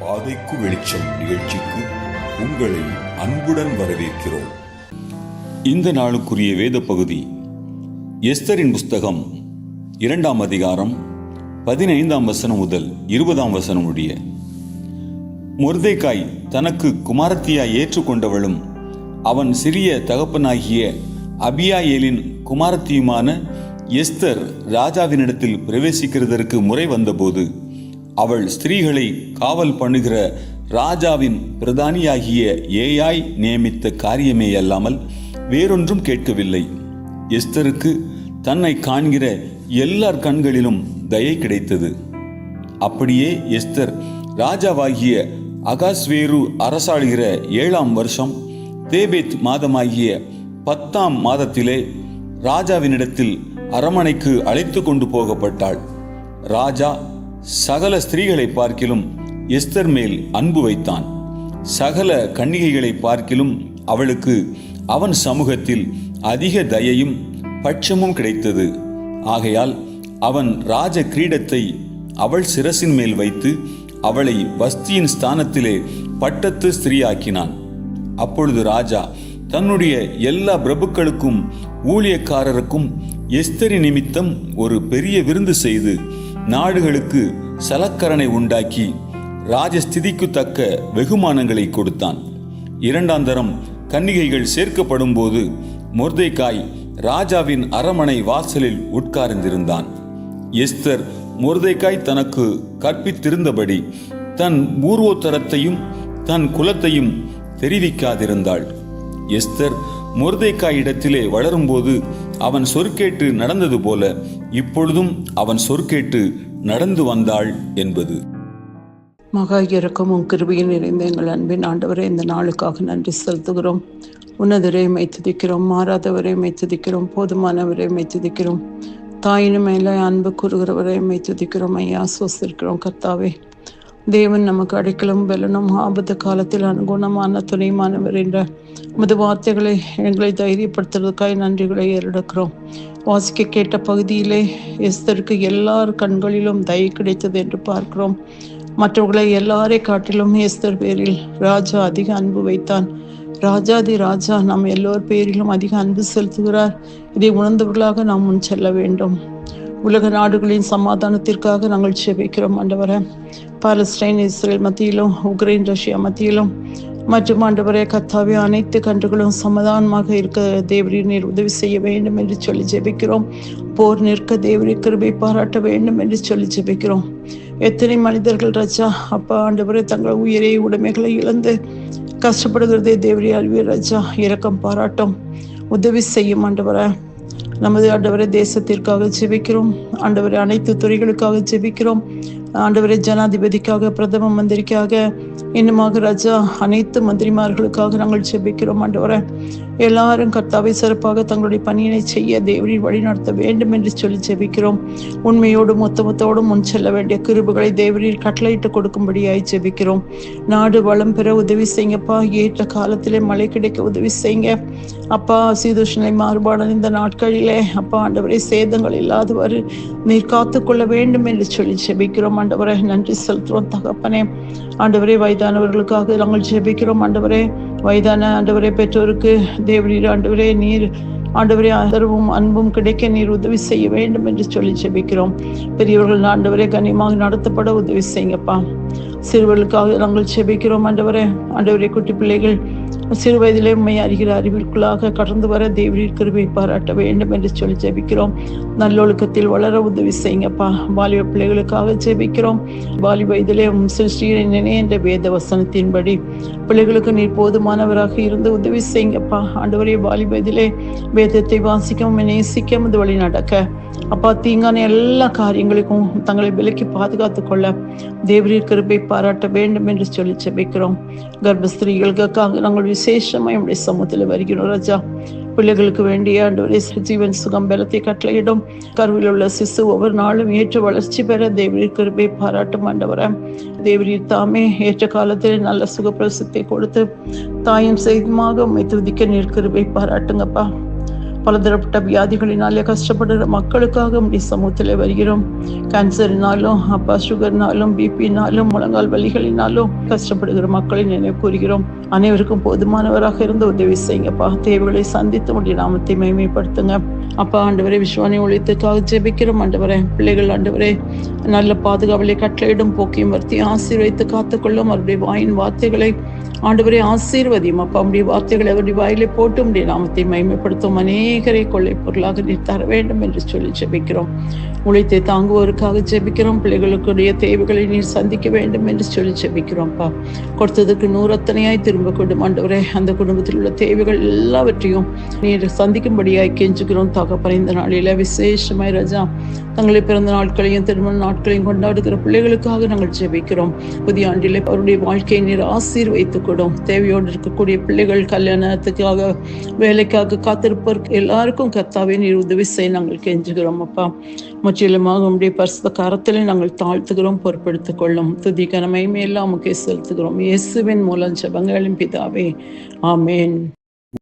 பாதைக்கு வெளிச்சம் நிகழ்ச்சிக்கு உங்களை அன்புடன் வரவேற்கிறோம். இந்த நாளுக்குரிய வேத பகுதி எஸ்தரின் புஸ்தகம் இரண்டாம் அதிகாரம் பதினைந்தாம் வசனம் முதல் இருபதாம் வசனம் உடைய முர்தேக்காய் தனக்கு குமாரத்தியாய் ஏற்றுக்கொண்டவளும் அவன் சிறிய தகப்பனாகிய அபியாயேலின் குமாரத்தியுமான எஸ்தர் ராஜாவினிடத்தில் பிரவேசிக்கிறதற்கு முறை வந்தபோது அவள் ஸ்திரீகளை காவல் பண்ணுகிற ராஜாவின் பிரதானியாகிய ஏயாய் நியமித்த காரியமே அல்லாமல் வேறொன்றும் கேட்கவில்லை. எஸ்தருக்கு தன்னை காண்கிற எல்லார் கண்களிலும் தயை கிடைத்தது. அப்படியே எஸ்தர் ராஜாவாகிய அகாஸ்வேரு அரசாளுகிற ஏழாம் வருஷம் தேபேத் மாதமாகிய பத்தாம் மாதத்திலே ராஜாவினிடத்தில் அரமனைக்கு அழைத்து கொண்டு போகப்பட்டாள். ராஜா சகல ஸ்திரீகளை பார்க்கிலும் எஸ்தர் மேல் அன்பு வைத்தான். சகல கன்னிகைகளை பார்க்கிலும் அவளுக்கு அவன் சமூகத்தில் அதிக தயையும் பட்சமும் கிடைத்தது. ஆகையால் அவன் ராஜ கிரீடத்தை அவள் சிரசின் மேல் வைத்து அவளை வஸ்தியின் ஸ்தானத்திலே பட்டத்து ஸ்திரீயாக்கினான். அப்பொழுது ராஜா தன்னுடைய எல்லா பிரபுக்களுக்கும் ஊழியக்காரருக்கும் எஸ்தரி நிமித்தம் ஒரு பெரிய விருந்து செய்து நாடுகளுக்கு சலக்கரனை உண்டாக்கி ராஜஸ்திதிக்கு தக்க வெகுமானங்களை கொடுத்தான். இரண்டாம் தரம் கன்னிகைகள் சேர்க்கப்படும் போது மொர்தேக்காய் ராஜாவின் அரமனை வாசலில் உட்கார்ந்திருந்தான். எஸ்தர் மொர்தேக்காய் தனக்கு கற்பித்திருந்தபடி தன் பூர்வோத்தரத்தையும் தன் குலத்தையும் தெரிவிக்காதிருந்தாள். எஸ்தர் மொர்தேக்காய் இடத்திலே வளரும்போது அவன் சொற்கேட்டு நடந்தது போல இப்பொழுதும் அவன் சொற்கேட்டு நடந்து வந்தாள் என்பது. மகா இறக்கமும் கிருபையும் நிறைந்த எங்கள் அன்பின் ஆண்டவரே இந்த நாளுக்காக நன்றி செலுத்துகிறோம். உன்னதரை மெய்த்துதிக்கிறோம் மாறாதவரை மெய்த்துதிக்கிறோம் போதுமானவரை மெய்த்துதிக்கிறோம் தாயின் மேலே அன்பு கூறுகிறவரை மெய்த்துதிக்கிறோம் ஐயா சுவசிருக்கிறோம் கர்த்தாவே. தேவன் நமக்கு அடைக்கலும் வெல்லனும் ஆபத்து காலத்தில் அனுகுணமான துணைமானவர் என்ற உமது வார்த்தைகளை எங்களை தைரியப்படுத்துறதுக்காய் நன்றிகளை ஏறெடுக்கிறோம். வாசிக்க கேட்ட பகுதியிலே எஸ்தருக்கு எல்லார் கண்களிலும் தயை கிடைத்தது என்று பார்க்கிறோம். மற்றவர்களை எல்லாரை காட்டிலும் எஸ்தர் பேரில் ராஜா அதிக அன்பு வைத்தான். ராஜாதி ராஜா நாம் எல்லோர் பேரிலும் அதிக அன்பு செலுத்துகிறார். இதை உணர்ந்தவர்களாக நாம் முன் செல்ல வேண்டும். உலக நாடுகளின் சமாதானத்திற்காக நாங்கள் செபிக்கிறோம் ஆண்டவரை. பாலஸ்டைன் இஸ்ரேல் மத்தியிலும் உக்ரைன் ரஷ்யா மத்தியிலும். மற்றும் ஆண்டவரே கத்தாவே அனைத்து கன்றுகளும் சமாதானமாக இருக்க தேவரி நீர் உதவி செய்ய வேண்டும் என்று சொல்லி ஜெபிக்கிறோம். போர் நிற்க தேவரி கிருபை பாராட்ட வேண்டும் என்று சொல்லி ஜெபிக்கிறோம். எத்தனை மனிதர்கள் ரஜா அப்பா ஆண்டவரே தங்கள் உயிரை உடைமைகளை இழந்து கஷ்டப்படுகிறதே தேவரி அறிவியல் ரஜா இரக்கம் பாராட்டும். உதவி செய்யும் ஆண்டவரை. நமது ஆண்டவரை தேசத்திற்காக ஜெபிக்கிறோம். ஆண்டவரை அனைத்து துறைகளுக்காக ஜெபிக்கிறோம். ஆண்டவரை ஜனாதிபதிக்காக பிரதம மந்திரிக்காக இன்னுமாக ராஜா அனைத்து மந்திரிமார்களுக்காக நாங்கள் ஜெபிக்கிறோம் ஆண்டவரை. எல்லாரும் கர்த்தாவை சிறப்பாக தங்களுடைய பணியினை செய்ய தேவரின் வழி நடத்த வேண்டும் என்று சொல்லி ஜெபிக்கிறோம். உண்மையோடும் மொத்தமத்தோடும் முன் செல்ல வேண்டிய கிருபுகளை தேவரில் கட்டளையிட்டு கொடுக்கும்படியாய் ஜெபிக்கிறோம். நாடு வளம் பெற உதவி செய்யுங்கப்பா. ஏற்ற காலத்திலே மழை கிடைக்க உதவி செய்யுங்க. அப்பா சீதோஷனை மாறுபாடான இந்த நாட்களிலே அப்பா ஆண்டவரை சேதங்கள் இல்லாதவாறு நீர் காத்துக்கொள்ள வேண்டும் என்று சொல்லி ஜெபிக்கிறோம். ஆண்டவரை நன்றி செலுத்துறோம் தகப்பனே. ஆண்டவரே வயதானவர்களுக்காக நாங்கள் ஜெபிக்கிறோம். ஆண்டவரே வயதான ஆண்டவரை பெற்றோருக்கு தேவரீர் ஆண்டவரே நீர் ஆண்டவரே ஆதரவும் அன்பும் கிடைக்க நீர் உதவி செய்ய வேண்டும் என்று சொல்லி செபிக்கிறோம் பெரியவர்கள் ஆண்டவரே கனிமாக நடத்தப்பட உதவி செய்யுங்கப்பா. சிறுவர்களுக்காக நாங்கள் செபிக்கிறோம் ஆண்டவரே. ஆண்டவரே குட்டி பிள்ளைகள் சிறு வயதிலே உண்மை அறிகிற அறிவிற்குள்ளாக கடந்து வர தேவரீர் கிருபை பாராட்ட வேண்டும் என்று சொல்லி ஜெபிக்கிறோம். நல்லொழுக்கத்தில் வளர உதவி செய்யுங்கப்பா. வாலிப பிள்ளைகளுக்காக ஜெபிக்கிறோம். வாலி வயதிலே உம் சிருஷ்டியை நினை என்ற வேத வசனத்தின்படி பிள்ளைகளுக்கு நீர் போதுமானவராக இருந்து உதவி செய்யுங்கப்பா. ஆண்டவரே வாலி வயதிலே வேதத்தை வாசிக்கவும் நேசிக்கவும் இது வழி நடக்க. அப்பா தீங்கான எல்லா காரியங்களுக்கும் தங்களை விலக்கி பாதுகாத்து கொள்ள தேவரீர் கிருபை பாராட்ட வேண்டும் என்று சொல்லி செபிக்கிறோம் கர்ப்பஸ்திரீகளுக்காக நாங்கள் விசேஷமாக நம்முடைய சமூகத்தில் வருகிறோம் ராஜா. பிள்ளைகளுக்கு வேண்டிய ஆண்டவரே ஜீவன் சுகம் பலத்தை கட்டளையிடும். கருவில் உள்ள சிசு ஒவ்வொரு நாளும் ஏற்ற வளர்ச்சி பெற தேவரீர் கிருபை பாராட்டும் ஆண்டவர. தேவரீர் தாமே ஏற்ற காலத்தில் நல்ல சுகப்பிரசத்தை கொடுத்து தாயும் செய்துமாக உண்மை துதிக்க நீர் கிருபை பாராட்டுங்கப்பா. பலதரப்பட்ட வியாதிகளினாலே கஷ்டப்படுகிற மக்களுக்காக உடைய சமூகத்தில் வருகிறோம். கேன்சர்னாலும் அப்பா சுகர்னாலும் பிபினாலும் முழங்கால் வலிகளினாலும் கஷ்டப்படுகிற மக்களை நினைவு கூறுகிறோம். அனைவருக்கும் போதுமானவராக இருந்து உதவி செய்யுங்கப்பா. தேவைகளை சந்தித்து உடைய நாமத்தை மேம்படுத்துங்க அப்பா ஆண்டவரே விஸ்வானி ஒழித்துக்காக ஜெபிக்கிறோம் ஆண்டவரே. பிள்ளைகள் ஆண்டவரே நல்ல பாதுகாவலை கட்டளையிடும் போக்கையும் வருத்தி ஆசீர்வைத்து காத்துக்கொள்ளும் அவருடைய வாயின் வார்த்தைகளை ஆண்டவரே ஆசீர்வதியும். அப்பா உடைய வார்த்தைகளை அவருடைய வாயிலே போட்டு உடைய நாமத்தை மயமைப்படுத்தும் அநேகரை கொள்ளை பொருளாக நீர் தர வேண்டும் என்று சொல்லி ஜெபிக்கிறோம். உழைத்தை தாங்குவோருக்காக ஜெபிக்கிறோம். பிள்ளைகளுக்குடைய தேவைகளை நீர் சந்திக்க வேண்டும் என்று சொல்லி ஜெபிக்கிறோம்ப்பா. கொடுத்ததுக்கு நூறத்தனையாய் திரும்ப கொண்டும் ஆண்டவரே. அந்த குடும்பத்தில் உள்ள தேவைகள் எல்லாவற்றையும் நீர் சந்திக்கும்படியாய் கெஞ்சுக்கிறோம் தகப்பன இந்த நாளில விசேஷமாய் ரஜா தங்களை பிறந்த நாட்களையும் திருமண நாட்களையும் கொண்டாடுகிற பிள்ளைகளுக்காக நாங்கள் ஜெபிக்கிறோம். புதிய ஆண்டிலே அவருடைய வாழ்க்கையை நீர் ஆசீர்வைத்துக் கொடும். தேவையோடு இருக்கக்கூடிய பிள்ளைகள் கல்யாணத்துக்காக வேலைக்காக காத்திருப்போர் எல்லாருக்கும் கத்தாவே நீர் உதவி செய்ய நாங்கள் கெஞ்சுகிறோம் அப்பா. முற்றிலுமாக உம்முடைய பரிசுத்த கரத்தில் நாங்கள் தாழ்த்துகிறோம் பொறுப்படுத்திக் கொள்ளும் துதி கனமையுமே எல்லாம் முக்கிய செலுத்துகிறோம். இயேசுவின் மூலம் ஜெபங்களின் பிதாவே. ஆமேன்.